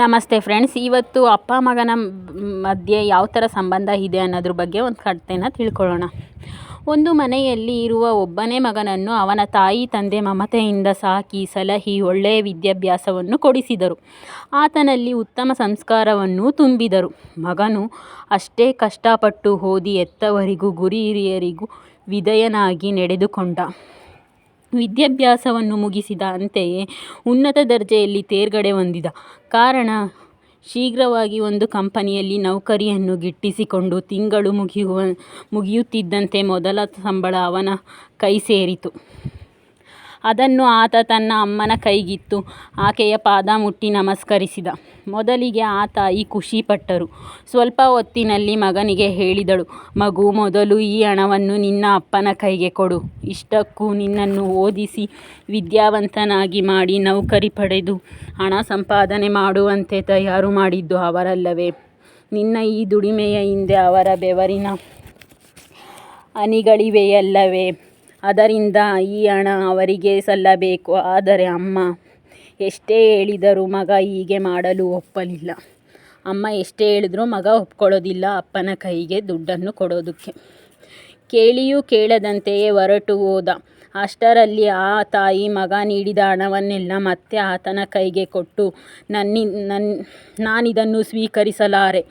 ನಮಸ್ತೆ ಫ್ರೆಂಡ್ಸ್, ಇವತ್ತು ಅಪ್ಪ ಮಗನ ಮಧ್ಯೆ ಯಾವ ಥರ ಸಂಬಂಧ ಇದೆ ಅನ್ನೋದ್ರ ಬಗ್ಗೆ ಒಂದು ಕಥೆನ ತಿಳ್ಕೊಳ್ಳೋಣ. ಒಂದು ಮನೆಯಲ್ಲಿ ಇರುವ ಒಬ್ಬನೇ ಮಗನನ್ನು ಅವನ ತಾಯಿ, ತಂದೆ, ಮಮತೆಯಿಂದ ಸಾಕಿ ಸಲಹಿ ಒಳ್ಳೆಯ ವಿದ್ಯಾಭ್ಯಾಸವನ್ನು ಕೊಡಿಸಿದರು. ಆತನಲ್ಲಿ ಉತ್ತಮ ಸಂಸ್ಕಾರವನ್ನು ತುಂಬಿದರು. ಮಗನು ಅಷ್ಟೇ ಕಷ್ಟಪಟ್ಟು ಓದಿ, ಎತ್ತವರಿಗೂ, ಗುರಿ ಹಿರಿಯರಿಗೂ ವಿಧೇಯನಾಗಿ ನಡೆದುಕೊಂಡ. ವಿದ್ಯಾಭ್ಯಾಸವನ್ನು ಮುಗಿಸಿದ ಅಂತೆಯೇ ಉನ್ನತ ದರ್ಜೆಯಲ್ಲಿ ತೇರ್ಗಡೆ ಹೊಂದಿದ. ಕಾರಣ, ಶೀಘ್ರವಾಗಿ ಒಂದು ಕಂಪನಿಯಲ್ಲಿ ನೌಕರಿಯನ್ನು ಗಿಟ್ಟಿಸಿಕೊಂಡು ತಿಂಗಳು ಮುಗಿಯುವ, ಮುಗಿಯುತ್ತಿದ್ದಂತೆ ಮೊದಲ ಸಂಬಳ ಅವನ ಕೈ ಸೇರಿತು ಅದನ್ನು ಆತ ತನ್ನ ಅಮ್ಮನ ಕೈಗಿತ್ತು. ಆಕೆಯ ಪಾದ ಮುಟ್ಟಿ ನಮಸ್ಕರಿಸಿದ. ಮೊದಲಿಗೆ ಆ ತಾಯಿ ಖುಷಿಪಟ್ಟರು ಸ್ವಲ್ಪ ಹೊತ್ತಿನಲ್ಲಿ ಮಗನಿಗೆ ಹೇಳಿದಳು, ಮಗು, ಮೊದಲು ಈ ಹಣವನ್ನು ನಿನ್ನ ಅಪ್ಪನ ಕೈಗೆ ಕೊಡು. ಇಷ್ಟಕ್ಕೂ ನಿನ್ನನ್ನು ಓದಿಸಿ ವಿದ್ಯಾವಂತನಾಗಿ ಮಾಡಿ ನೌಕರಿ ಪಡೆದು ಹಣ ಸಂಪಾದನೆ ಮಾಡುವಂತೆ ತಯಾರು ಮಾಡಿದ್ದು ಅವರಲ್ಲವೇ. ನಿನ್ನ ಈ ದುಡಿಮೆಯ ಹಿಂದೆ ಅವರ ಬೆವರಿನ ಹನಿಗಳಿವೆಯಲ್ಲವೇ ಅದರಿಂದ ಈ ಹಣ ಅವರಿಗೆ ಸಲ್ಲಬೇಕು. ಆದರೆ ಅಮ್ಮ ಎಷ್ಟೇ ಹೇಳಿದರೂ ಮಗ ಹೀಗೆ ಮಾಡಲು ಒಪ್ಪಲಿಲ್ಲ. ಅಮ್ಮ ಎಷ್ಟೇ ಹೇಳಿದರೂ ಮಗ ಒಪ್ಕೊಳ್ಳೋದಿಲ್ಲ ಅಪ್ಪನ ಕೈಗೆ ದುಡ್ಡನ್ನು ಕೊಡೋದಕ್ಕೆ. ಕೇಳಿಯೂ ಕೇಳದಂತೆಯೇ ಹೊರಟು ಹೋದ. ಅಷ್ಟರಲ್ಲಿ ಆ ತಾಯಿ ಮಗ ನೀಡಿದ ಹಣವನ್ನೆಲ್ಲ ಮತ್ತೆ ಆತನ ಕೈಗೆ ಕೊಟ್ಟು, ನನ್ನಿ ನನ್ನ ನಾನಿದನ್ನು ಸ್ವೀಕರಿಸಲಾರೆ.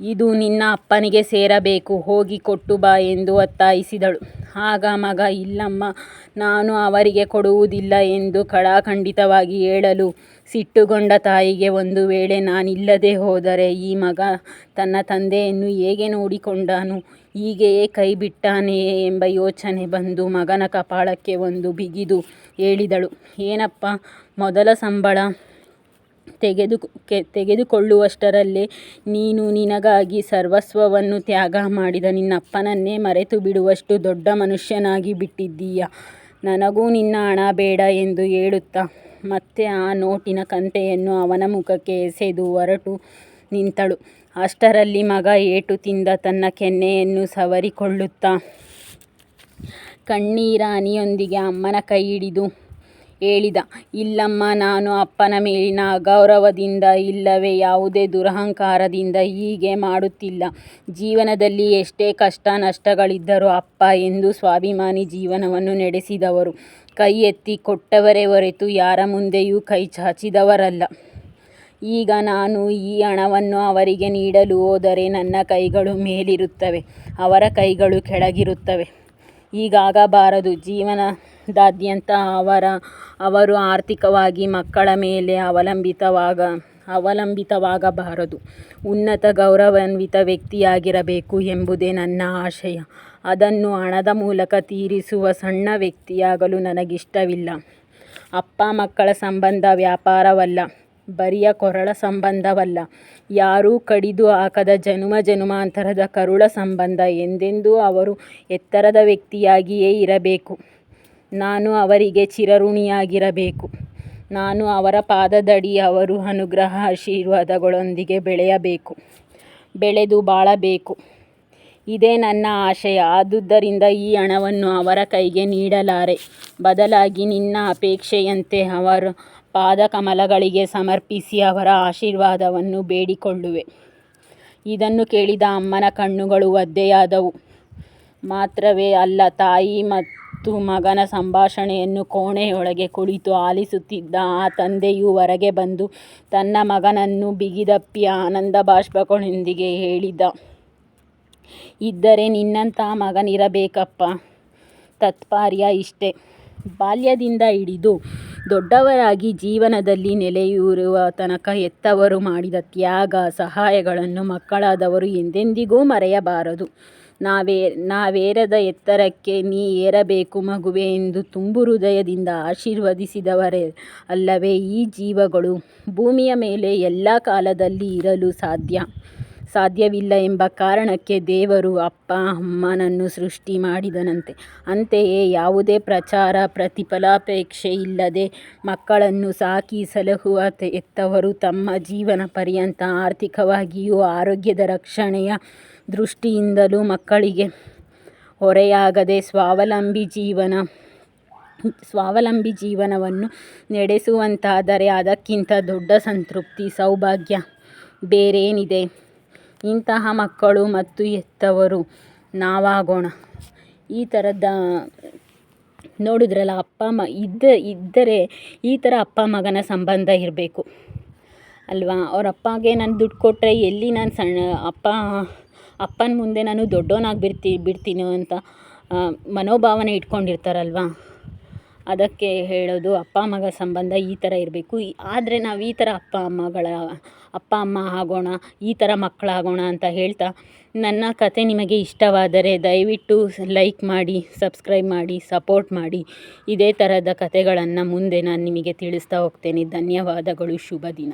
ಇದು ನಿನ್ನ ಅಪ್ಪನಿಗೆ ಸೇರಬೇಕು. ಹೋಗಿ ಕೊಟ್ಟು ಬಾ ಎಂದು ಒತ್ತಾಯಿಸಿದಳು. ಆಗ ಮಗ, ಇಲ್ಲಮ್ಮ, ನಾನು ಅವರಿಗೆ ಕೊಡುವುದಿಲ್ಲ ಎಂದು ಖಡಾಖಂಡಿತವಾಗಿ ಹೇಳಲು ಸಿಟ್ಟುಗೊಂಡ ತಾಯಿಗೆ ಒಂದು ವೇಳೆ ನಾನಿಲ್ಲದೆ ಹೋದರೆ ಈ ಮಗ ತನ್ನ ತಂದೆಯನ್ನು ಹೇಗೆ ನೋಡಿಕೊಂಡನು? ಹೀಗೆಯೇ ಕೈ ಬಿಟ್ಟಾನೆಯೇ ಎಂಬ ಯೋಚನೆ ಬಂದು ಮಗನ ಕಪಾಳಕ್ಕೆ ಒಂದು ಬಿಗಿದು ಹೇಳಿದಳು. ಏನಪ್ಪ, ಮೊದಲ ಸಂಬಳ? ತೆಗೆದು ತೆಗೆದುಕೊಳ್ಳುವಷ್ಟರಲ್ಲೇ ನೀನು ನಿನಗಾಗಿ ಸರ್ವಸ್ವವನ್ನು ತ್ಯಾಗ ಮಾಡಿದ ನಿನ್ನಪ್ಪನನ್ನೇ ಮರೆತು ಬಿಡುವಷ್ಟು ದೊಡ್ಡ ಮನುಷ್ಯನಾಗಿ ಬಿಟ್ಟಿದ್ದೀಯ? ನನಗೂ ನಿನ್ನ ಹಣ ಬೇಡ ಎಂದು ಹೇಳುತ್ತಾ? ಮತ್ತೆ ಆ ನೋಟಿನ ಕಂತೆಯನ್ನು ಅವನ ಮುಖಕ್ಕೆ ಎಸೆದು ಹೊರಟು ನಿಂತಳು. ಅಷ್ಟರಲ್ಲಿ ಮಗ ಏಟು ತಿಂದ ತನ್ನ ಕೆನ್ನೆಯನ್ನು ಸವರಿಕೊಳ್ಳುತ್ತಾ, ಕಣ್ಣೀರ ಅನಿಯೊಂದಿಗೆ ಅಮ್ಮನ ಕೈ ಹಿಡಿದು ಹೇಳಿದ. ಇಲ್ಲಮ್ಮ, ನಾನು ಅಪ್ಪನ ಮೇಲಿನ ಅಗೌರವದಿಂದ ಇಲ್ಲವೇ, ಯಾವುದೇ ದುರಹಂಕಾರದಿಂದ ಹೀಗೆ ಮಾಡುತ್ತಿಲ್ಲ. ಜೀವನದಲ್ಲಿ ಎಷ್ಟೇ ಕಷ್ಟ ನಷ್ಟಗಳಿದ್ದರೂ ಅಪ್ಪ ಎಂದು ಸ್ವಾಭಿಮಾನಿ ಜೀವನವನ್ನು ನಡೆಸಿದವರು. ಕೈ ಎತ್ತಿ ಕೊಟ್ಟವರೇ ಹೊರೆತು ಯಾರ ಮುಂದೆಯೂ ಕೈ ಚಾಚಿದವರಲ್ಲ. ಈಗ ನಾನು ಈ ಹಣವನ್ನು ಅವರಿಗೆ ನೀಡಲು ಹೋದರೆ ನನ್ನ ಕೈಗಳು ಮೇಲಿರುತ್ತವೆ, ಅವರ ಕೈಗಳು ಕೆಳಗಿರುತ್ತವೆ. ಹೀಗಾಗಬಾರದು ಜೀವನದಾದ್ಯಂತ ಅವರ, ಅವರು ಆರ್ಥಿಕವಾಗಿ ಮಕ್ಕಳ ಮೇಲೆ ಅವಲಂಬಿತವಾಗ, ಅವಲಂಬಿತವಾಗಬಾರದು. ಉನ್ನತ ಗೌರವಾನ್ವಿತ ವ್ಯಕ್ತಿಯಾಗಿರಬೇಕು ಎಂಬುದೇ ನನ್ನ ಆಶಯ. ಅದನ್ನು ಹಣದ ಮೂಲಕ ತೀರಿಸುವ ಸಣ್ಣ ವ್ಯಕ್ತಿಯಾಗಲು ನನಗಿಷ್ಟವಿಲ್ಲ. ಅಪ್ಪ ಮಕ್ಕಳ ಸಂಬಂಧ ವ್ಯಾಪಾರವಲ್ಲ, ಬರಿಯ ಕೊರಳ ಸಂಬಂಧವಲ್ಲ. ಯಾರೂ ಕಡಿದು ಹಾಕದ ಜನುಮ ಜನುಮಾಂತರದ ಕರುಳ ಸಂಬಂಧ ಎಂದೆಂದೂ ಅವರು ಎತ್ತರದ ವ್ಯಕ್ತಿಯಾಗಿಯೇ ಇರಬೇಕು. ನಾನು ಅವರಿಗೆ ಚಿರಋಣಿಯಾಗಿರಬೇಕು. ನಾನು ಅವರ ಪಾದದಡಿ ಅವರು ಅನುಗ್ರಹ ಆಶೀರ್ವಾದಗಳೊಂದಿಗೆ ಬೆಳೆಯಬೇಕು, ಬೆಳೆದು ಬಾಳಬೇಕು. ಇದೇ ನನ್ನ ಆಶಯ. ಆದುದರಿಂದ ಈ ಹಣವನ್ನು ಅವರ ಕೈಗೆ ನೀಡಲಾರೆ. ಬದಲಾಗಿ ನಿನ್ನ ಅಪೇಕ್ಷೆಯಂತೆ ಅವರ ಪಾದಕಮಲಗಳಿಗೆ ಸಮರ್ಪಿಸಿ ಅವರ ಆಶೀರ್ವಾದವನ್ನು ಬೇಡಿಕೊಳ್ಳುವೆ. ಇದನ್ನು ಕೇಳಿದ ಅಮ್ಮನ ಕಣ್ಣುಗಳು ಒದ್ದೆಯಾದವು. ಮಾತ್ರವೇ ಅಲ್ಲ, ತಾಯಿ ಮತ್ತು ಮಗನ ಸಂಭಾಷಣೆಯನ್ನು ಕೋಣೆಯೊಳಗೆ ಕುಳಿತು ಆಲಿಸುತ್ತಿದ್ದ ಆ ತಂದೆಯು ಹೊರಗೆ ಬಂದು ತನ್ನ ಮಗನನ್ನು ಬಿಗಿದಪ್ಪಿ ಆನಂದ ಬಾಷ್ಪಗಳೊಂದಿಗೆ ಹೇಳಿದ, ಇದ್ದರೆ ನಿನ್ನಂಥ ಮಗನಿರಬೇಕಪ್ಪ, ತತ್ಪಾರ್ಯ ಇಷ್ಟೆ. ಬಾಲ್ಯದಿಂದ ಹಿಡಿದು ದೊಡ್ಡವರಾಗಿ ಜೀವನದಲ್ಲಿ ನೆಲೆಯೂರುವ ತನಕ ಹೆತ್ತವರು ಮಾಡಿದ ತ್ಯಾಗ, ಸಹಾಯಗಳನ್ನು ಮಕ್ಕಳಾದವರು ಎಂದೆಂದಿಗೂ ಮರೆಯಬಾರದು. ನಾವೇ, ನಾವೇರದ ಎತ್ತರಕ್ಕೆ ನೀ ಏರಬೇಕು ಮಗುವೆ ಎಂದು ತುಂಬು ಹೃದಯದಿಂದ ಆಶೀರ್ವದಿಸಿದವರೇ ಅಲ್ಲವೇ ಈ ಜೀವಗಳು ಭೂಮಿಯ ಮೇಲೆ ಎಲ್ಲ ಕಾಲದಲ್ಲಿ ಇರಲು ಸಾಧ್ಯ. ಸಾಧ್ಯವಿಲ್ಲ ಎಂಬ ಕಾರಣಕ್ಕೆ ದೇವರು ಅಪ್ಪ, ಅಮ್ಮನನ್ನು ಸೃಷ್ಟಿ ಮಾಡಿದನಂತೆ. ಅಂತೆಯೇ ಯಾವುದೇ ಪ್ರಚಾರ ಪ್ರತಿಫಲಾಪೇಕ್ಷೆ ಇಲ್ಲದೆ ಮಕ್ಕಳನ್ನು ಸಾಕಿ ಸಲಹುವ ಎತ್ತವರು ತಮ್ಮ ಜೀವನ ಪರ್ಯಂತ ಆರ್ಥಿಕವಾಗಿಯೂ ಆರೋಗ್ಯದ ರಕ್ಷಣೆಯ ದೃಷ್ಟಿಯಿಂದಲೂ ಮಕ್ಕಳಿಗೆ ಹೊರೆಯಾಗದೆ ಸ್ವಾವಲಂಬಿ ಜೀವನ, ಸ್ವಾವಲಂಬಿ ಜೀವನವನ್ನು ನಡೆಸುವಂತಾದರೆ ಅದಕ್ಕಿಂತ ದೊಡ್ಡ ಸಂತೃಪ್ತಿ, ಸೌಭಾಗ್ಯ ಬೇರೇನಿದೆ. ಇಂತಹ ಮಕ್ಕಳು ಮತ್ತು ಹೆತ್ತವರು ನಾವಾಗೋಣ. ಈ ಥರದ ನೋಡಿದ್ರಲ್ಲ, ಅಪ್ಪ ಅಮ್ಮ ಇದ್ದ, ಇದ್ದರೆ ಈ ಥರ ಅಪ್ಪ ಮಗನ ಸಂಬಂಧ ಇರಬೇಕು. ಅಲ್ವಾ? ಅವ್ರ ಅಪ್ಪಗೆ ನಾನು ದುಡ್ಡು ಕೊಟ್ಟರೆ ಎಲ್ಲಿ ನಾನು ಸಣ್ಣ, ಅಪ್ಪ, ಅಪ್ಪನ ಮುಂದೆ ನಾನು ದೊಡ್ಡವನಾಗಿ ಬಿಡ್ತಿ ಬಿಡ್ತೀನೋ ಅಂತ ಮನೋಭಾವನೆ ಇಟ್ಕೊಂಡಿರ್ತಾರಲ್ವ? ಅದಕ್ಕೆ ಹೇಳೋದು ಅಪ್ಪ, ಮಗ ಸಂಬಂಧ ಈ ಥರ ಇರಬೇಕು. ಆದರೆ ನಾವು ಈ ಥರ ಅಪ್ಪ, ಅಮ್ಮಗಳ, ಅಪ್ಪ, ಅಮ್ಮ ಆಗೋಣ, ಈ ಥರ ಮಕ್ಕಳಾಗೋಣ ಅಂತ ಹೇಳ್ತಾ ನನ್ನ ಕತೆ ನಿಮಗೆ ಇಷ್ಟವಾದರೆ ದಯವಿಟ್ಟು ಲೈಕ್ ಮಾಡಿ, ಸಬ್ಸ್ಕ್ರೈಬ್ ಮಾಡಿ, ಸಪೋರ್ಟ್ ಮಾಡಿ. ಇದೇ ಥರದ ಕತೆಗಳನ್ನು ಮುಂದೆ ನಾನು ನಿಮಗೆ ತಿಳಿಸ್ತಾ ಹೋಗ್ತೇನೆ. ಧನ್ಯವಾದಗಳು. ಶುಭ ದಿನ.